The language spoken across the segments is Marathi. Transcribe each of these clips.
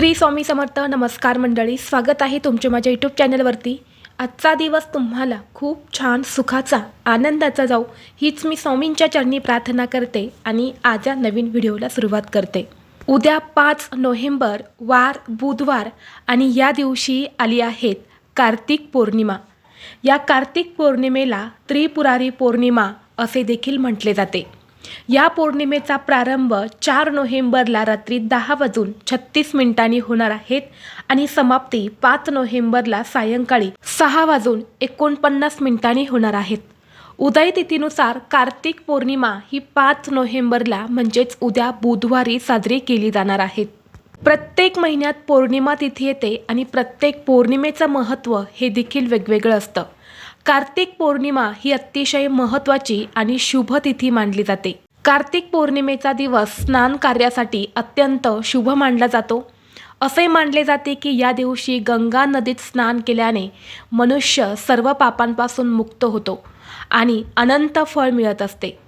श्री स्वामी समर्थ नमस्कार मंडळी स्वागत आहे तुमचे माझ्या यूट्यूब चॅनलवरती आजचा दिवस तुम्हाला खूप छान सुखाचा आनंदाचा जाऊ हीच मी स्वामींच्या चरणी प्रार्थना करते आणि आज या नवीन व्हिडिओला सुरुवात करते. उद्या पाच नोव्हेंबर वार बुधवार आणि या दिवशी आली आहेत कार्तिक पौर्णिमा. या कार्तिक पौर्णिमेला त्रिपुरारी पौर्णिमा असे देखील म्हटले जाते. या पौर्णिमेचा प्रारंभ चार नोव्हेंबरला रात्री दहा वाजून छत्तीस मिनिटांनी होणार आहेत आणि समाप्ती पाच नोव्हेंबरला सायंकाळी सहा वाजून एकोणपन्नास मिनिटांनी होणार आहेत उदय तिथीनुसार कार्तिक पौर्णिमा ही पाच नोव्हेंबरला म्हणजेच उद्या बुधवारी साजरी केली जाणार आहेत प्रत्येक महिन्यात पौर्णिमा तिथी येते आणि प्रत्येक पौर्णिमेचं महत्त्व हे देखील वेगवेगळं असतं. कार्तिक पौर्णिमा ही अतिशय महत्त्वाची आणि शुभ तिथी मानली जाते. कार्तिक पौर्णिमेचा दिवस स्नान कार्यासाठी अत्यंत शुभ मानला जातो. असे मानले जाते की या दिवशी गंगा नदीत स्नान केल्याने मनुष्य सर्व पापांपासून मुक्त होतो आणि अनंत फळ मिळत असते.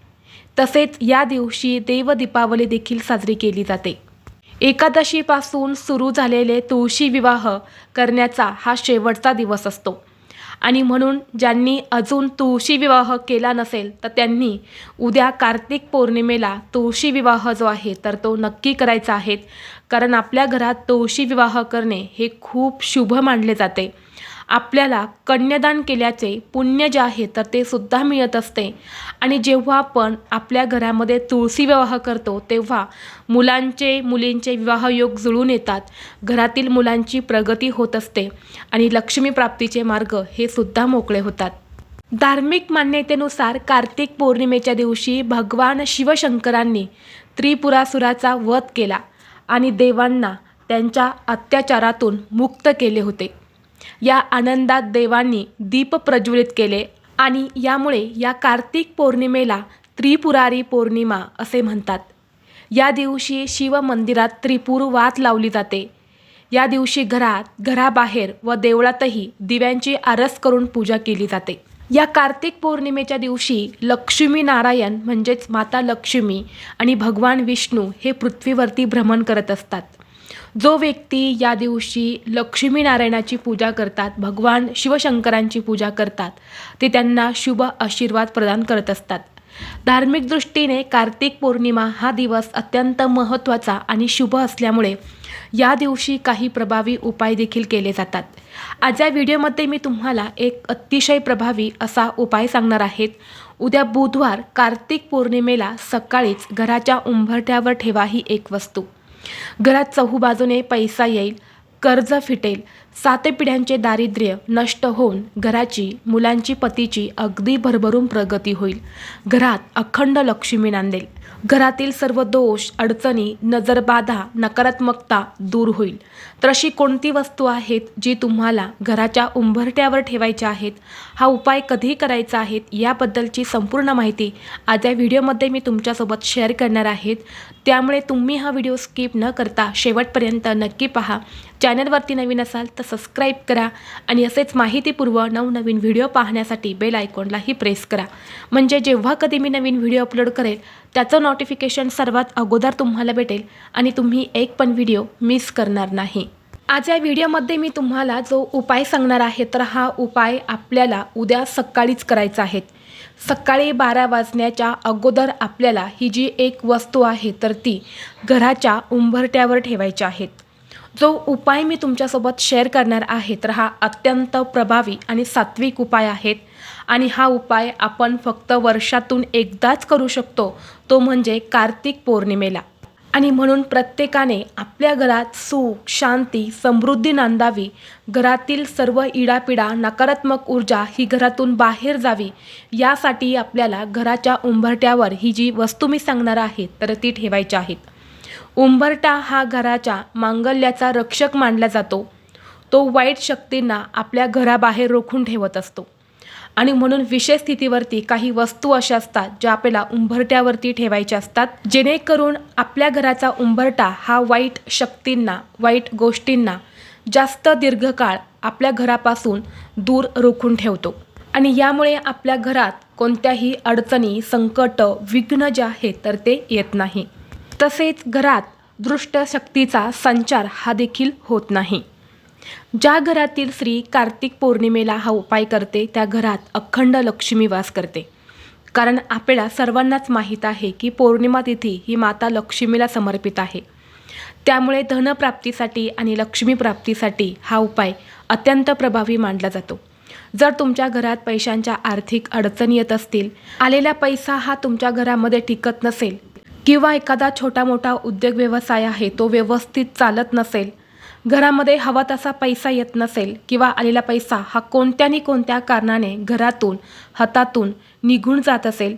तसेच या दिवशी देवदीपावली देखील साजरी केली जाते. एकादशीपासून सुरू झालेले तुळशी विवाह करण्याचा हा शेवटचा दिवस असतो. आणि म्हणून ज्यांनी अजून तुळशी विवाह केला नसेल तर त्यांनी उद्या कार्तिक पौर्णिमेला तुळशी विवाह जो आहे तर तो नक्की करायचा आहे. कारण आपल्या घरात तुळशी विवाह करणे हे खूप शुभ मानले जाते. आपल्याला कन्यादान केल्याचे पुण्य जे आहे तर ते सुद्धा मिळत असते. आणि जेव्हा आपण आपल्या घरामध्ये तुळशी विवाह करतो तेव्हा मुलांचे मुलींचे विवाह योग जुळून येतात. घरातील मुलांची प्रगती होत असते आणि लक्ष्मीप्राप्तीचे मार्ग हे सुद्धा मोकळे होतात. धार्मिक मान्यतेनुसार कार्तिक पौर्णिमेच्या दिवशी भगवान शिवशंकरांनी त्रिपुरासुराचा वध केला आणि देवांना त्यांच्या अत्याचारातून मुक्त केले होते. या आनंदात देवांनी दीप प्रज्वलित केले आणि यामुळे या कार्तिक पौर्णिमेला त्रिपुरारी पौर्णिमा असे म्हणतात. या दिवशी शिव मंदिरात त्रिपूर वात लावली जाते. या दिवशी घरात घराबाहेर व देवळातही दिव्यांची आरस करून पूजा केली जाते. या कार्तिक पौर्णिमेच्या दिवशी लक्ष्मी नारायण म्हणजेच माता लक्ष्मी आणि भगवान विष्णू हे पृथ्वीवरती भ्रमण करत असतात. जो व्यक्ती या दिवशी लक्ष्मीनारायणाची पूजा करतात भगवान शिवशंकरांची पूजा करतात ते त्यांना शुभ आशीर्वाद प्रदान करत असतात. धार्मिक दृष्टीने कार्तिक पौर्णिमा हा दिवस अत्यंत महत्त्वाचा आणि शुभ असल्यामुळे या दिवशी काही प्रभावी उपाय देखील केले जातात. आज या व्हिडिओमध्ये मी तुम्हाला एक अतिशय प्रभावी असा उपाय सांगणार आहेत उद्या बुधवार कार्तिक पौर्णिमेला सकाळीच घराच्या उंबरठ्यावर ठेवा ही एक वस्तू. घरात चहूबाजूने पैसा येईल कर्ज फिटेल सात पिढ्यांचे दारिद्र्य नष्ट होऊन घराची मुलांची पतीची अगदी भरभरून प्रगती होईल. घरात अखंड लक्ष्मी नांदेल. घरातील सर्व दोष अडचणी नजरबाधा नकारात्मकता दूर होईल. तर अशी कोणती वस्तू आहेत जी तुम्हाला घराच्या उंबरट्यावर ठेवायच्या आहेत? हा उपाय कधी करायचा आहेत याबद्दलची संपूर्ण माहिती आज या व्हिडिओमध्ये मी तुमच्यासोबत शेअर करणार आहेत. त्यामुळे तुम्ही हा व्हिडिओ स्किप न करता शेवटपर्यंत नक्की पहा. चॅनलवरती नवीन असाल तर सबस्क्राईब करा आणि असेच माहितीपूर्व नवनवीन व्हिडिओ पाहण्यासाठी बेल आयकॉनलाही प्रेस करा. म्हणजे जेव्हा कधी मी नवीन व्हिडिओ अपलोड करेल त्याचं नोटिफिकेशन सर्वात अगोदर तुम्हाला भेटेल आणि तुम्ही एक पण व्हिडिओ मिस करणार नाही. आज या व्हिडिओमध्ये मी तुम्हाला जो उपाय सांगणार आहे तर हा उपाय आपल्याला उद्या सकाळीच करायचा आहे. सकाळी बारा वाजण्याच्या अगोदर आपल्याला ही जी एक वस्तू आहे तर ती घराच्या उंबरट्यावर ठेवायची आहेत जो उपाय मी तुमच्यासोबत शेअर करणार आहे तर हा अत्यंत प्रभावी आणि सात्विक उपाय आहेत. आणि हा उपाय आपण फक्त वर्षातून एकदाच करू शकतो तो म्हणजे कार्तिक पौर्णिमेला. आणि म्हणून प्रत्येकाने आपल्या घरात सुख शांती समृद्धी नांदावी. घरातील सर्व इडापिडा नकारात्मक ऊर्जा ही घरातून बाहेर जावी. यासाठी आपल्याला घराच्या उंबरट्यावर ही जी वस्तू मी सांगणार आहे तर ती ठेवायची आहेत. उंबरटा हा घराच्या मांगल्याचा रक्षक मानला जातो. तो वाईट शक्तींना आपल्या घराबाहेर रोखून ठेवत असतो. आणि म्हणून विशेष स्थितीवरती काही वस्तू अशा असतात ज्या आपल्याला उंबरट्यावरती ठेवायच्या असतात. जेणेकरून आपल्या घराचा उंबरटा हा वाईट शक्तींना वाईट गोष्टींना जास्त दीर्घकाळ आपल्या घरापासून दूर रोखून ठेवतो. आणि यामुळे आपल्या घरात कोणत्याही अडचणी संकट विघ्न जे आहेत तर ते येत नाही. तसेच घरात दृष्ट शक्तीचा संचार हा देखील होत नाही. ज्या घरातील स्त्री कार्तिक पौर्णिमेला हा उपाय करते त्या घरात अखंड लक्ष्मी वास करते. कारण आपल्याला सर्वांनाच माहीत आहे की पौर्णिमा तिथी ही माता लक्ष्मीला समर्पित आहे. त्यामुळे धनप्राप्तीसाठी आणि लक्ष्मी प्राप्तीसाठी हा उपाय अत्यंत प्रभावी मानला जातो. जर तुमच्या घरात पैशांच्या आर्थिक अडचणी येत असतील आलेला पैसा हा तुमच्या घरामध्ये टिकत नसेल किंवा एखादा छोटा मोठा उद्योग व्यवसाय आहे तो व्यवस्थित चालत नसेल घरामध्ये हवा तसा पैसा येत नसेल किंवा आलेला पैसा हा कोणत्यानी कोणत्या कारणाने घरातून हातातून निघून जात असेल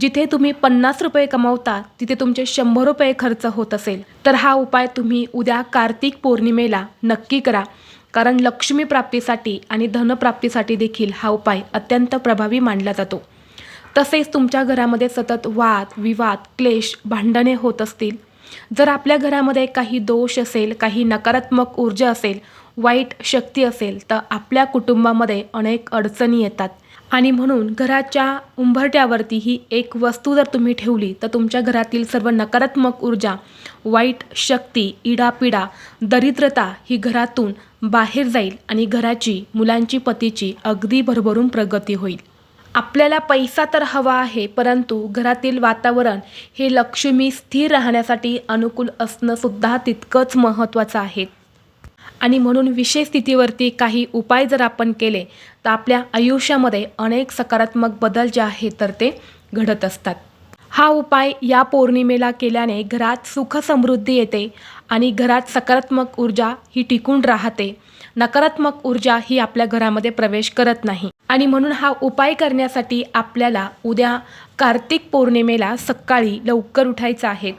जिथे तुम्ही पन्नास रुपये कमवता तिथे तुमचे शंभर रुपये खर्च होत असेल तर हा उपाय तुम्ही उद्या कार्तिक पौर्णिमेला नक्की करा. कारण लक्ष्मी प्राप्तीसाठी आणि धनप्राप्तीसाठी देखील हा उपाय अत्यंत प्रभावी मानला जातो. तसेच तुमच्या घरामध्ये सतत वाद विवाद क्लेश भांडणे होत असतील. जर आपल्या घरामध्ये काही दोष असेल काही नकारात्मक ऊर्जा असेल वाईट शक्ती असेल तर आपल्या कुटुंबामध्ये अनेक अडचणी येतात. आणि म्हणून घराच्या उंबरट्यावरती ही एक वस्तू जर तुम्ही ठेवली तर तुमच्या घरातील सर्व नकारात्मक ऊर्जा वाईट शक्ती इडापिडा दरिद्रता ही घरातून बाहेर जाईल आणि घराची मुलांची पतीची अगदी भरभरून प्रगती होईल. आपल्याला पैसा तर हवा आहे परंतु घरातील वातावरण हे लक्ष्मी स्थिर राहण्यासाठी अनुकूल असणंसुद्धा तितकंच महत्त्वाचं आहे. आणि म्हणून विशेष स्थितीवरती काही उपाय जर आपण केले तर आपल्या आयुष्यामध्ये अनेक सकारात्मक बदल जे आहेत तर ते घडत असतात. हा उपाय या पौर्णिमेला केल्याने घरात सुख समृद्धी येते आणि घरात सकारात्मक ऊर्जा ही टिकून राहते. नकारात्मक ऊर्जा ही आपल्या घरामध्ये प्रवेश करत नाही. आणि म्हणून हा उपाय करण्यासाठी आपल्याला उद्या कार्तिक पौर्णिमेला सकाळी लवकर उठायचं आहे.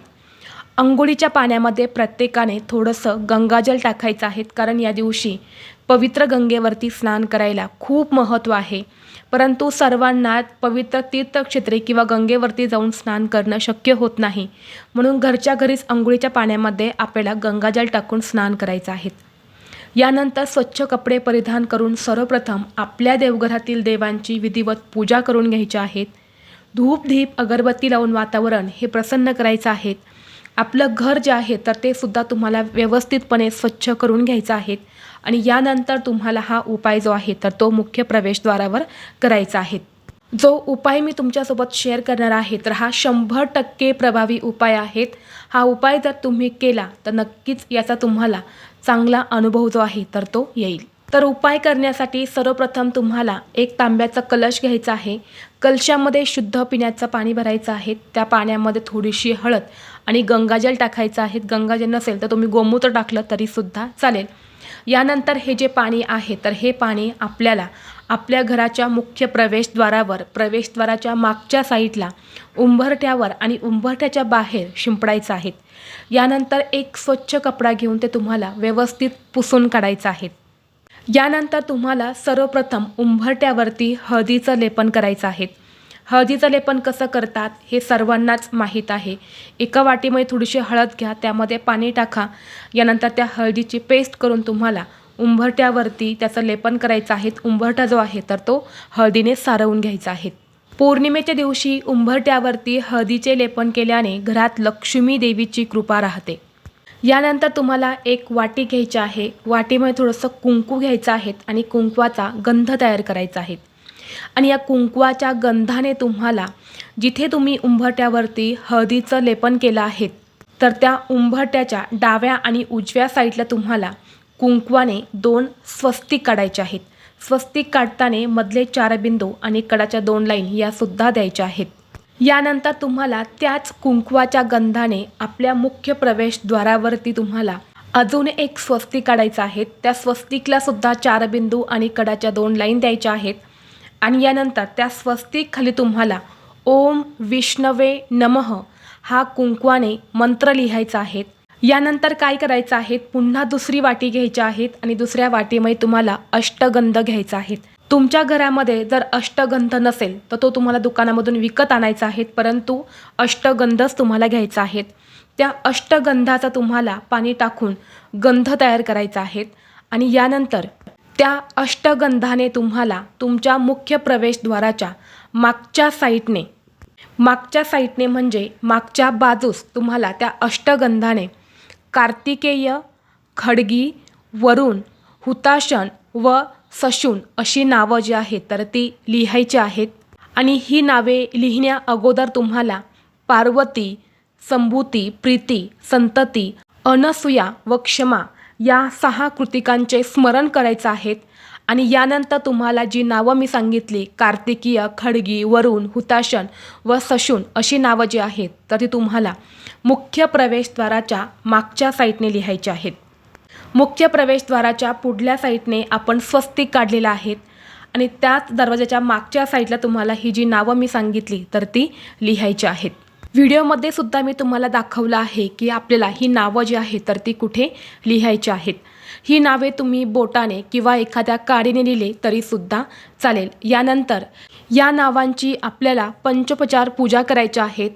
अंघोळीच्या पाण्यामध्ये प्रत्येकाने थोडंसं गंगाजल टाकायचं आहे कारण या दिवशी पवित्र गंगेवरती स्नान करायला खूप महत्त्व आहे. परंतु सर्वांना पवित्र तीर्थक्षेत्रे किंवा गंगेवरती जाऊन स्नान करणं शक्य होत नाही. म्हणून घरच्या घरीच अंघोळीच्या पाण्यामध्ये आपल्याला गंगाजल टाकून स्नान करायचं आहे. यानंतर स्वच्छ कपडे परिधान करून सर्वप्रथम आपल्या देवघरातील देवांची विधिवत पूजा करून घ्यायची आहेत. धूप धीप अगरबत्ती लावून वातावरण हे प्रसन्न करायचं आहे आपलं घर जे आहे तर ते सुद्धा तुम्हाला व्यवस्थितपणे स्वच्छ करून घ्यायचं आहे आणि यानंतर तुम्हाला हा उपाय जो आहे तर तो मुख्य प्रवेशद्वारावर करायचा आहे. जो उपाय मी तुमच्यासोबत शेअर करणार आहे तर हा शंभर टक्के प्रभावी उपाय आहेत. हा उपाय जर तुम्ही केला तर नक्कीच याचा तुम्हाला चांगला अनुभव जो आहे तर तो येईल. तर उपाय करण्यासाठी सर्वप्रथम तुम्हाला एक तांब्याचा कलश घ्यायचा आहे. कलशामध्ये शुद्ध पिण्याचं पाणी भरायचं आहे. त्या पाण्यामध्ये थोडीशी हळद आणि गंगाजल टाकायचं आहे. गंगाजल नसेल तर तुम्ही गोमूत्र टाकलं तरीसुद्धा चालेल. यानंतर हे जे पाणी आहे तर हे पाणी आपल्याला आपल्या घराच्या मुख्य प्रवेशद्वारावर प्रवेशद्वाराच्या मागच्या साईडला उंबरठ्यावर आणि उंबरठ्याच्या बाहेर शिंपडायचं आहे यानंतर एक स्वच्छ कपडा घेऊन ते तुम्हाला व्यवस्थित पुसून काढायचं आहे यानंतर तुम्हाला सर्वप्रथम उंबरट्यावरती हळदीचं लेपन करायचं आहे हळदीचं लेपन कसं करतात हे सर्वांनाच माहीत आहे. एका वाटीमध्ये थोडीशी हळद घ्या त्यामध्ये पाणी टाका. यानंतर त्या हळदीची पेस्ट करून तुम्हाला उंबरट्यावरती त्याचं लेपन करायचं आहे उंबरठा जो आहे तर तो हळदीने सारवून घ्यायचा आहे. पौर्णिमेच्या दिवशी उंबरट्यावरती हळदीचे लेपन केल्याने घरात लक्ष्मी देवीची कृपा राहते. यानंतर तुम्हाला एक वाटी घ्यायची आहे. वाटीमध्ये थोडंसं कुंकू घ्यायचं आहे आणि कुंकवाचा गंध तयार करायचा आहे. आणि या कुंकवाच्या गंधाने तुम्हाला जिथे तुम्ही उंबरट्यावरती हळदीचं लेपन केलं आहे तर त्या उंबरट्याच्या डाव्या आणि उजव्या साईडला तुम्हाला कुंकवाने दोन स्वस्तिक काढायचे आहेत. स्वस्तिक काढताना मधले चार बिंदू आणि कडाच्या दोन लाईन यासुद्धा द्यायच्या आहेत. यानंतर तुम्हाला त्याच कुंकवाच्या गंधाने आपल्या मुख्य प्रवेशद्वारावरती तुम्हाला अजून एक स्वस्तिक काढायचं आहे. त्या स्वस्तिकला सुद्धा चार बिंदू आणि कडाच्या दोन लाईन द्यायच्या आहेत. आणि यानंतर त्या स्वस्तिक खाली तुम्हाला ओम विष्णवे नमः हा कुंकवाने मंत्र लिहायचा आहे. यानंतर काय करायचं आहे पुन्हा दुसरी वाटी घ्यायची आहेत आणि दुसऱ्या वाटीमध्ये तुम्हाला अष्टगंध घ्यायचा आहे. तुमच्या घरामध्ये जर अष्टगंध नसेल तर तो तुम्हाला दुकानामधून विकत आणायचा आहे परंतु अष्टगंधच तुम्हाला घ्यायचा आहे. त्या अष्टगंधाचा तुम्हाला पाणी टाकून गंध तयार करायचा आहे आणि यानंतर त्या अष्टगंधाने तुम्हाला तुमच्या मुख्य प्रवेशद्वाराच्या मागच्या साईडने मागच्या साईडने म्हणजे मागच्या बाजूस तुम्हाला त्या अष्टगंधाने कार्तिकेय खडगी वरुण हुताशन व सशून अशी नावं जी आहेत तर ती लिहायची आहेत. आणि ही नावे लिहिण्या अगोदर तुम्हाला पार्वती संभूती प्रीती संतती अनसूया व क्षमा या सहा कृतिकांचे स्मरण करायचं आहेत. आणि यानंतर तुम्हाला जी नावं मी सांगितली कार्तिकीय खडगी वरुण हुताशन व सशून अशी नावं जी आहेत तर ती तुम्हाला मुख्य प्रवेशद्वाराच्या मागच्या साईडने लिहायची आहेत. मुख्य प्रवेशद्वाराच्या पुढल्या साईडने आपण स्वस्तिक काढलेला आहेत आणि त्याच दरवाजाच्या मागच्या साईडला तुम्हाला ही जी नावं मी सांगितली तर ती लिहायची आहेत. व्हिडिओमध्ये सुद्धा मी तुम्हाला दाखवलं आहे की आपल्याला ही नावं जी आहेत तर ती कुठे लिहायची आहेत. ही नावे तुम्ही बोटाने किंवा एखाद्या काडीने लिहिले तरीसुद्धा चालेल. यानंतर या नावांची आपल्याला पंचोपचार पूजा करायच्या आहेत.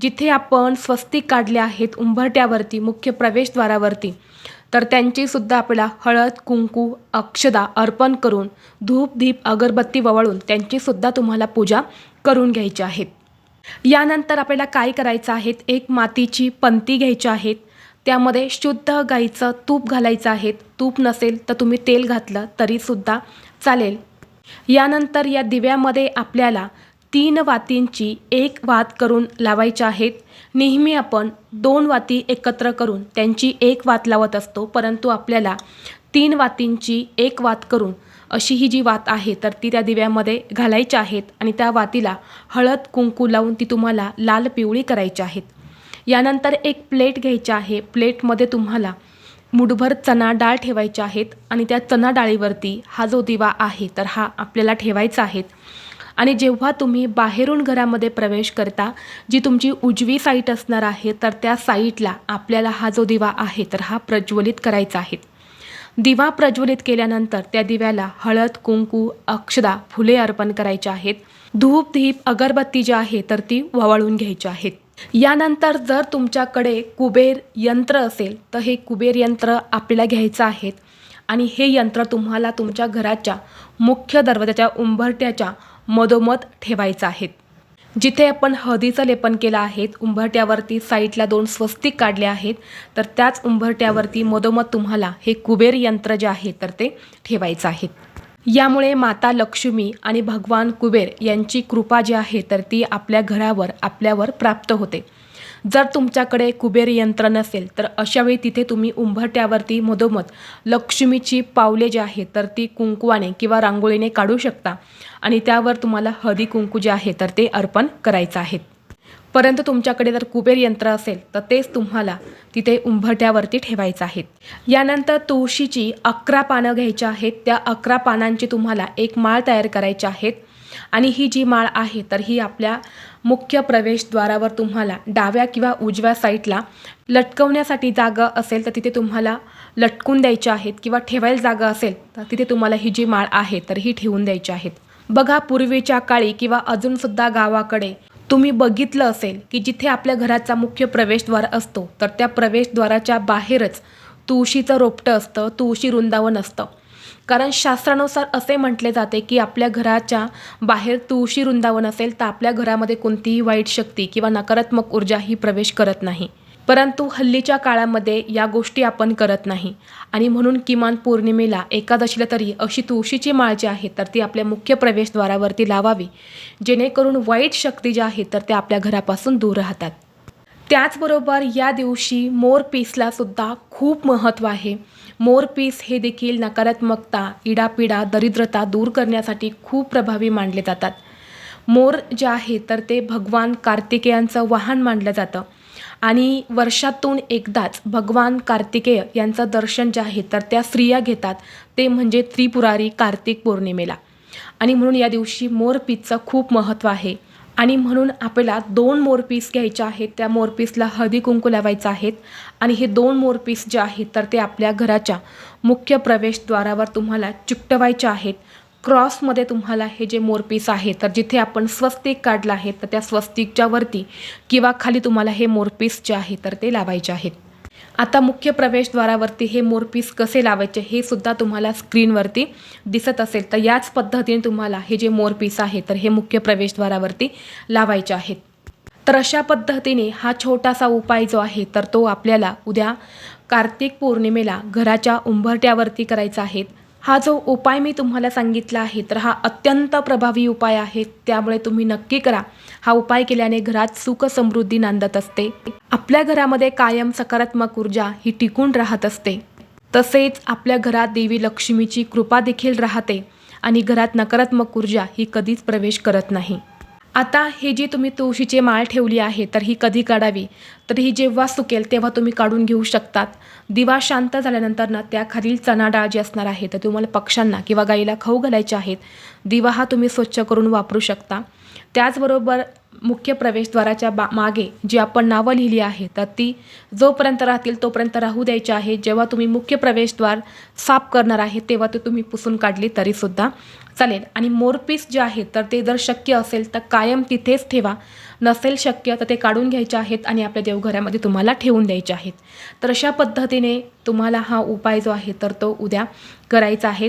जिथे आपण स्वस्तिक काढले आहेत उंबरट्यावरती मुख्य प्रवेशद्वारावरती तर त्यांचीसुद्धा आपल्याला हळद कुंकू अक्षदा अर्पण करून धूप दीप अगरबत्ती ववळून त्यांचीसुद्धा तुम्हाला पूजा करून घ्यायची आहेत. यानंतर आपल्याला काय करायचं आहे एक मातीची पंती घ्यायची आहेत. त्यामध्ये शुद्ध गाईचं तूप घालायचं आहे तूप नसेल तर तुम्ही तेल घातलं तरीसुद्धा चालेल. यानंतर या दिव्यामध्ये आपल्याला तीन वातींची एक वात करून लावायच्या आहेत. नेहमी आपण दोन वाती एकत्र करून त्यांची एक वात लावत असतो परंतु आपल्याला तीन वातींची एक वात करून अशी ही जी वात आहे तर ती त्या दिव्यामध्ये घालायच्या आहेत आणि त्या वातीला हळद कुंकू लावून ती तुम्हाला लाल पिवळी करायची आहेत. यानंतर एक प्लेट घ्यायची आहे. प्लेटमध्ये तुम्हाला मुठभर चणा डाळ ठेवायची आहेत आणि त्या चणा डाळीवरती हा जो दिवा आहे तर हा आपल्याला ठेवायचा आहे. आणि जेव्हा तुम्ही बाहेरून घरामध्ये प्रवेश करता जी तुमची उजवी साईट असणार आहे तर त्या साईटला आपल्याला हा जो दिवा आहे तर हा प्रज्वलित करायचा आहे. दिवा प्रज्वलित केल्यानंतर त्या दिव्याला हळद कुंकू अक्षदा फुले अर्पण करायचे आहेत. धूप धीप अगरबत्ती जी आहे तर ती ववाळून घ्यायची आहेत. यानंतर जर तुमच्याकडे कुबेर यंत्र असेल तर हे कुबेर यंत्र आपल्याला घ्यायचं आहेत. आणि हे यंत्र तुम्हाला तुमच्या घराच्या मुख्य दरवाजाच्या उंबरट्याच्या मधोमध ठेवायचं आहेत. जिथे आपण हळदीचं लेपन केलं आहे उंबरट्यावरती साईडला दोन स्वस्तिक काढले आहेत तर त्याच उंबरट्यावरती मधोमध तुम्हाला हे कुबेर यंत्र जे आहे तर ते ठेवायचं आहे. यामुळे माता लक्ष्मी आणि भगवान कुबेर यांची कृपा जी आहे तर ती आपल्या घरावर आपल्यावर प्राप्त होते. जर तुमच्याकडे कुबेर यंत्र नसेल तर अशावेळी तिथे तुम्ही उंबरट्यावरती मधोमध लक्ष्मीची पावले जी आहेत तर ती कुंकवाने किंवा रांगोळीने काढू शकता. आणि त्यावर तुम्हाला हळदी कुंकू जे आहे तर ते अर्पण करायचं आहे. परंतु तुमच्याकडे जर कुबेर यंत्र असेल तर तेच तुम्हाला तिथे उंबरट्यावरती ठेवायचं आहे. यानंतर तुळशीची अकरा पानं घ्यायची आहेत. त्या अकरा पानांची तुम्हाला एक माळ तयार करायची आहेत. आणि ही जी माळ आहे तर ही आपल्या मुख्य प्रवेशद्वारावर तुम्हाला डाव्या किंवा उजव्या साईडला लटकवण्यासाठी जागा असेल तर तिथे तुम्हाला लटकून द्यायच्या आहेत किंवा ठेवायला जागा असेल तर तिथे तुम्हाला ही जी माळ आहे तर ही ठेवून द्यायची आहेत. बघा पूर्वीच्या काळी किंवा अजूनसुद्धा गावाकडे तुम्ही बघितलं असेल की जिथे आपल्या घराचा मुख्य प्रवेशद्वार असतो तर त्या प्रवेशद्वाराच्या बाहेरच तुळशीचं रोपटं असतं तुळशी वृंदावन असतं. कारण शास्त्रानुसार असे म्हटले जाते की आपल्या घराच्या बाहेर तुळशी वृंदावन असेल तर आपल्या घरामध्ये कोणतीही वाईट शक्ती किंवा नकारात्मक ऊर्जा ही प्रवेश करत नाही. परंतु हल्लीच्या काळामध्ये या गोष्टी आपण करत नाही. आणि म्हणून किमान पौर्णिमेला एकादशीला तरी अशी तुळशीची माळ जी आहे तर ती आपल्या मुख्य प्रवेशद्वारावरती लावावी. जेणेकरून वाईट शक्ती ज्या आहेत तर त्या आपल्या घरापासून दूर राहतात. त्याचबरोबर या दिवशी मोर पीसला सुद्धा खूप महत्त्व आहे. मोर पीस हे देखील नकारात्मकता इडापिडा दरिद्रता दूर करण्यासाठी खूप प्रभावी मानले जातात. मोर जे आहे तर ते भगवान कार्तिकेयांचं वाहन मानलं जातं. आणि वर्षातून एकदाच भगवान कार्तिकेय यांचं दर्शन जे आहे तर त्या स्त्रिया घेतात. ते म्हणजे त्रिपुरारी कार्तिक पौर्णिमेला. आणि म्हणून या दिवशी मोरपीसचं खूप महत्त्व आहे. आणि म्हणून आपल्याला दोन मोरपीस घ्यायचे आहेत. त्या मोरपीसला हळदी कुंकू लावायचं आहेत. आणि हे दोन मोरपीस जे आहेत तर ते आपल्या घराच्या मुख्य प्रवेशद्वारावर तुम्हाला चिकटवायचे आहेत. क्रॉसमध्ये तुम्हाला हे जे मोरपीस आहे तर जिथे आपण स्वस्तिक काढलं आहे तर त्या स्वस्तिकच्या वरती किंवा खाली तुम्हाला हे मोरपीस जे आहे तर ते लावायचे आहेत. आता मुख्य प्रवेशद्वारावरती हे मोरपीस कसे लावायचे हे सुद्धा तुम्हाला स्क्रीनवरती दिसत असेल. तर याच पद्धतीने तुम्हाला हे जे मोरपीस आहे तर हे मुख्य प्रवेशद्वारावरती लावायचे आहेत. तर अशा पद्धतीने हा छोटासा उपाय जो आहे तर तो आपल्याला उद्या कार्तिक पौर्णिमेला घराच्या उंबरट्यावरती करायचा आहे. हा जो उपाय मी तुम्हाला सांगितला आहे तर हा अत्यंत प्रभावी उपाय आहे. त्यामुळे तुम्ही नक्की करा. हा उपाय केल्याने घरात सुख समृद्धी नांदत असते. आपल्या घरामध्ये कायम सकारात्मक ऊर्जा ही टिकून राहत असते. तसेच आपल्या घरात देवी लक्ष्मीची कृपा देखील राहते आणि घरात नकारात्मक ऊर्जा ही कधीच प्रवेश करत नाही. आता हे जी तुम्ही तुळशीचे माळ ठेवली आहे तर ही कधी काढावी? तर ही जेव्हा सुकेल तेव्हा तुम्ही काढून घेऊ शकतात. दिवा शांत झाल्यानंतर ना त्याखालील चणा डाळ जी असणार आहे तर तुम्हाला पक्ष्यांना किंवा गाईला खाऊ घालायचे आहेत दिवा हा तुम्ही स्वच्छ करून वापरू शकता. त्याचबरोबर मुख्य प्रवेशद्वाराच्या बा मागे जी आपण नावं लिहिली आहे तर ती जोपर्यंत राहतील तोपर्यंत राहू द्यायची आहे. जेव्हा तुम्ही मुख्य प्रवेशद्वार साफ करणार आहे तेव्हा ते तुम्ही पुसून काढली तरीसुद्धा चालेल. आणि मोरपीस जे आहे तर ते जर शक्य असेल तर कायम तिथेच ठेवा. नसेल शक्य तर ते काढून घ्यायचे आहेत आणि आपल्या देवघरामध्ये तुम्हाला ठेवून द्यायचे आहेत. तर अशा पद्धतीने तुम्हाला हा उपाय जो आहे तर तो उद्या करायचा आहे.